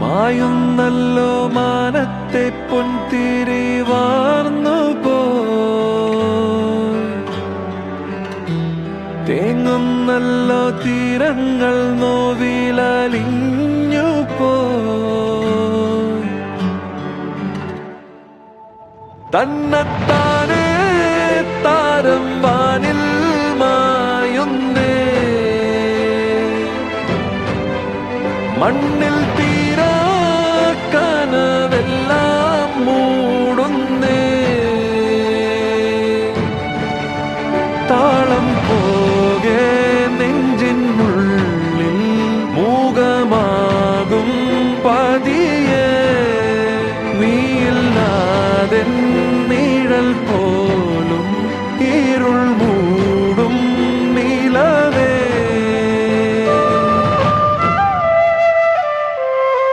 മായുന്നല്ലോ മാനത്തെ പൊൻതിരി വാർന്നു പോങ്ങുന്നല്ലോ തീരങ്ങൾ നോവിലലിഞ്ഞു തന്നെത്താനേ താരം വാനിൽ മായുന്നേ. മണ്ണിൽ തീരാ பாதிய நீ இல்லாதென் நீழல் போ